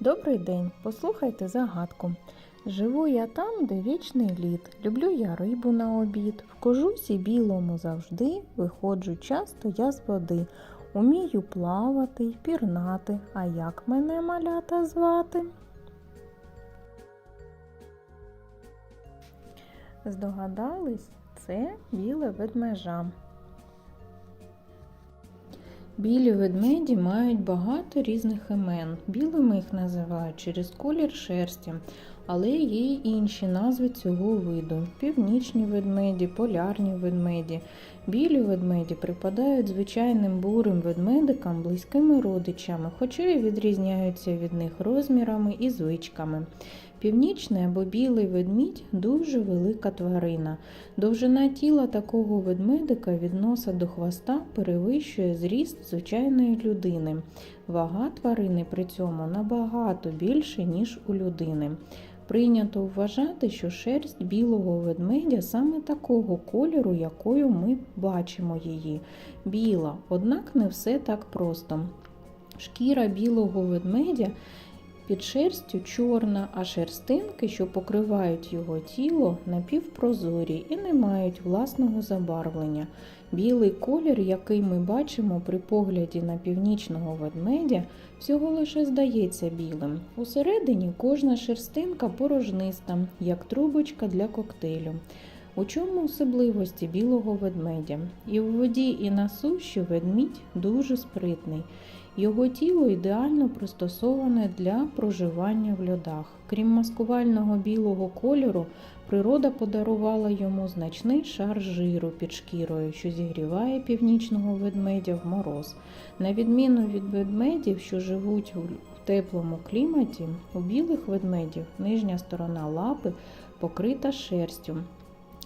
Добрий день, послухайте загадку. Живу я там, де вічний лід. Люблю я рибу на обід. В кожусі білому завжди виходжу часто я з води. Умію плавати й пірнати. А як мене малята звати? Здогадались, це біле ведмежа. Білі ведмеді мають багато різних імен. Білими їх називають через колір шерсті, але є й інші назви цього виду: північні ведмеді, полярні ведмеді. Білі ведмеді припадають звичайним бурим ведмедикам близькими родичами, хоча й відрізняються від них розмірами і звичками. Північний або білий ведмідь дуже велика тварина. Довжина тіла такого ведмедика від носа до хвоста перевищує зріст звичайної людини. Вага тварини при цьому набагато більше, ніж у людини. Прийнято вважати, що шерсть білого ведмедя саме такого кольору, якою ми бачимо її. Біла, однак не все так просто. Шкіра білого ведмедя під шерстю чорна, а шерстинки, що покривають його тіло, напівпрозорі і не мають власного забарвлення. Білий колір, який ми бачимо при погляді на північного ведмедя, всього лише здається білим. Усередині кожна шерстинка порожниста, як трубочка для коктейлю. У чому особливості білого ведмедя? І в воді, і на суші ведмідь дуже спритний. Його тіло ідеально пристосоване для проживання в льодах. Крім маскувального білого кольору, природа подарувала йому значний шар жиру під шкірою, що зігріває північного ведмедя в мороз. На відміну від ведмедів, що живуть в теплому кліматі, у білих ведмедів нижня сторона лапи покрита шерстю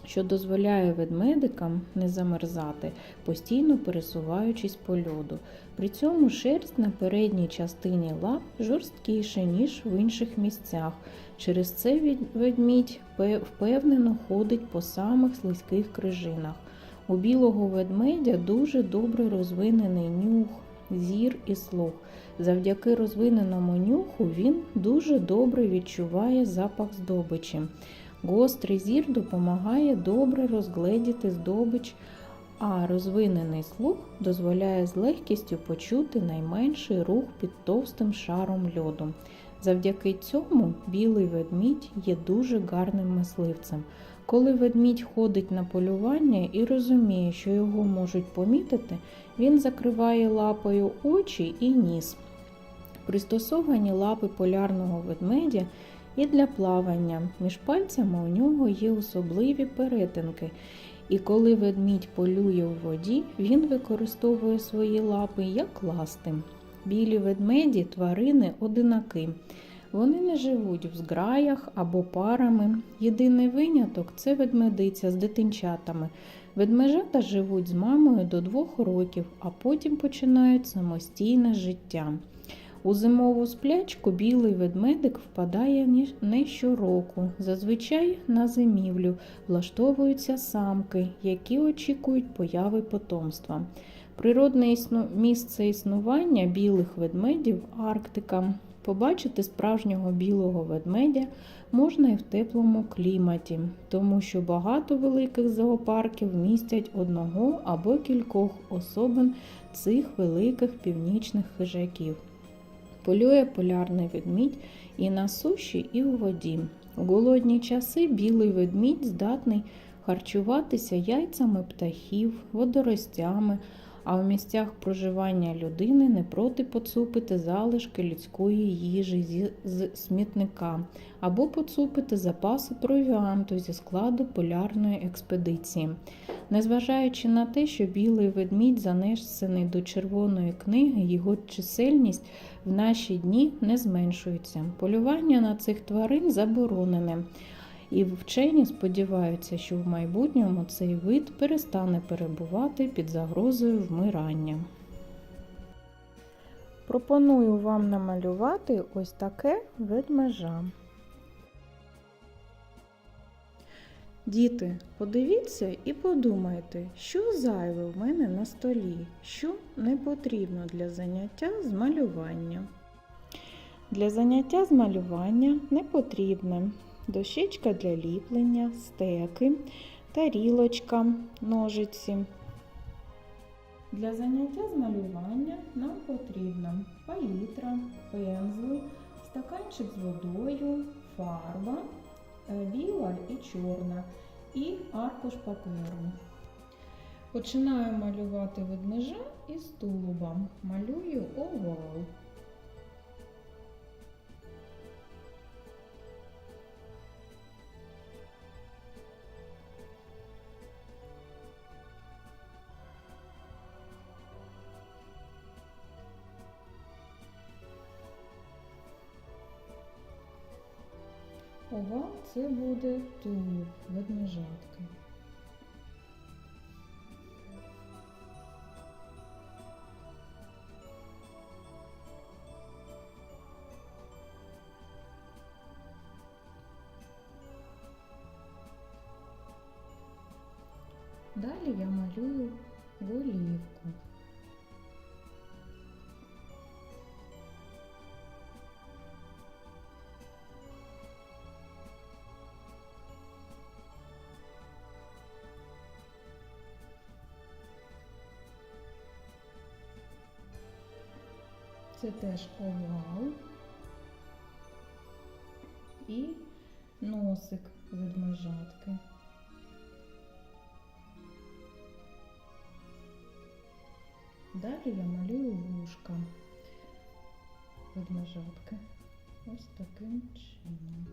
що дозволяє ведмедикам не замерзати, постійно пересуваючись по льоду. При цьому шерсть на передній частині лап жорсткіша, ніж в інших місцях. Через це ведмідь впевнено ходить по самих слизьких крижинах. У білого ведмедя дуже добре розвинений нюх, зір і слух. Завдяки розвиненому нюху він дуже добре відчуває запах здобичі. Гострий зір допомагає добре розгледіти здобич, а розвинений слух дозволяє з легкістю почути найменший рух під товстим шаром льоду. Завдяки цьому білий ведмідь є дуже гарним мисливцем. Коли ведмідь ходить на полювання і розуміє, що його можуть помітити, він закриває лапою очі і ніс. Пристосовані лапи полярного ведмедя і для плавання. Між пальцями у нього є особливі перетинки. І коли ведмідь полює у воді, він використовує свої лапи як ласти. Білі ведмеді тварини одинаки. Вони не живуть в зграях або парами. Єдиний виняток це ведмедиця з дитинчатами. Ведмежата живуть з мамою до двох років, а потім починають самостійне життя. У зимову сплячку білий ведмедик впадає не щороку. Зазвичай на зимівлю влаштовуються самки, які очікують появи потомства. Природне існу... місце існування білих ведмедів Арктика. Побачити справжнього білого ведмедя можна і в теплому кліматі, тому що багато великих зоопарків містять одного або кількох особин цих великих північних хижаків. Полює полярний ведмідь і на суші, і у воді. У голодні часи білий ведмідь здатний харчуватися яйцями птахів, водоростями, а в місцях проживання людини не проти поцупити залишки людської їжі з смітника або поцупити запаси провіанту зі складу полярної експедиції. Незважаючи на те, що білий ведмідь занесений до червоної книги, його чисельність в наші дні не зменшується. Полювання на цих тварин заборонене. І вчені сподіваються, що в майбутньому цей вид перестане перебувати під загрозою вмирання. Пропоную вам намалювати ось таке ведмежа. Діти, подивіться і подумайте, що зайве в мене на столі, що не потрібно для заняття з малювання. Для заняття з малювання не потрібне дощечка для ліплення, стеки, тарілочка, ножиці. Для заняття з малювання нам потрібна палітра, пензли, стаканчик з водою, фарба, біла і чорна і аркуш паперу. Починаю малювати ведмежа із тулубом. Малюю овал. Овал це буде тулуб ведмежатки. Далі я малюю голівку. Це теж овал і носик ведмежатки. Далі я малюю вушка ведмежатки. Ось таким чином.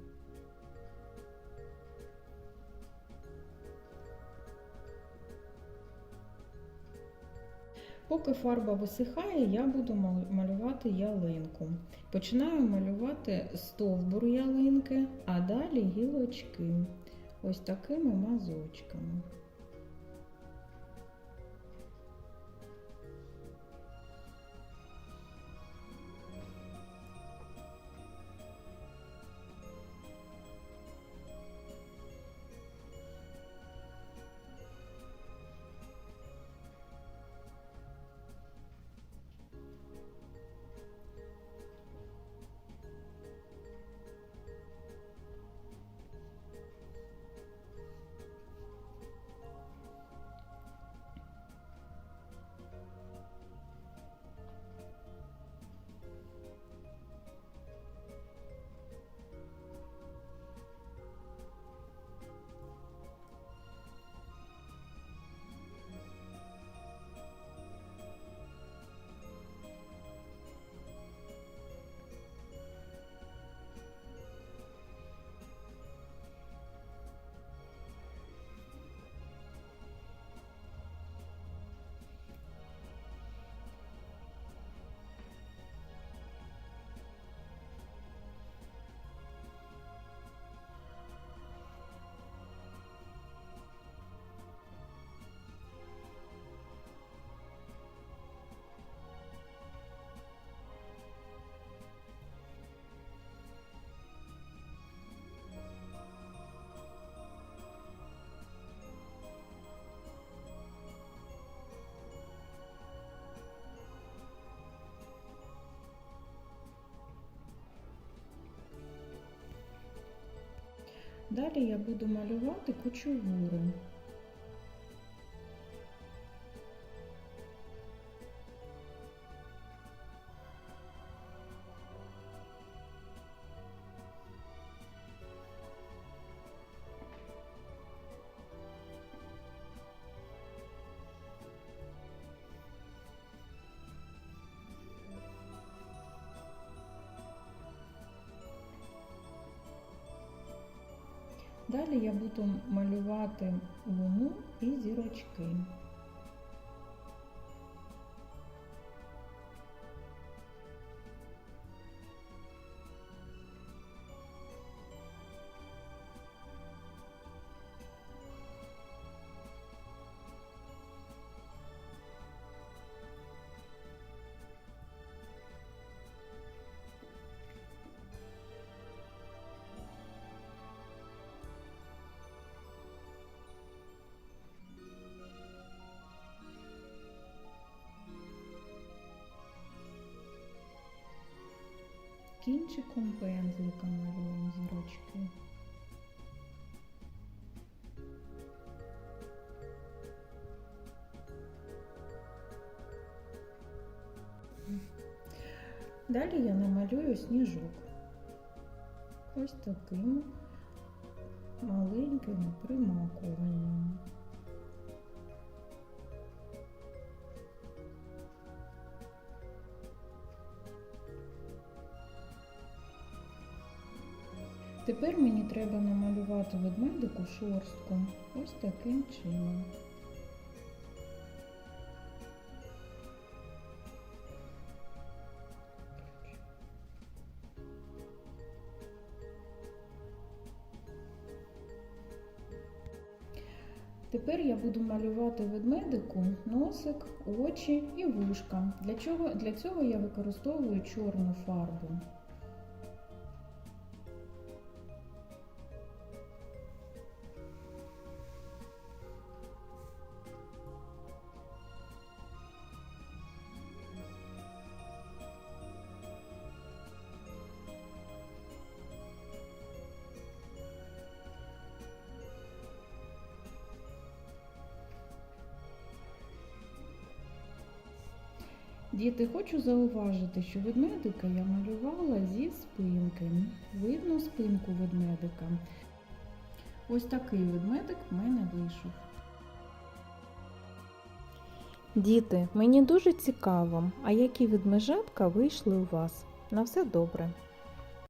Поки фарба висихає, я буду малювати ялинку. Починаю малювати стовбур ялинки, а далі гілочки. Ось такими мазочками. Далі я буду малювати кучугури. Далі я буду малювати луну і зірочки. Кінчиком пензлика малюємо зірочки. Далі я намалюю сніжок. Ось таким маленьким примакуванням. Тепер мені треба намалювати ведмедику шорстку ось таким чином. Тепер я буду малювати ведмедику носик, очі і вушка. Для, чого? Для цього я використовую чорну фарбу. Діти, хочу зауважити, що ведмедика я малювала зі спинки. Видно спинку ведмедика. Ось такий ведмедик в мене вийшов. Діти, мені дуже цікаво, а які ведмежатка вийшли у вас? На все добре.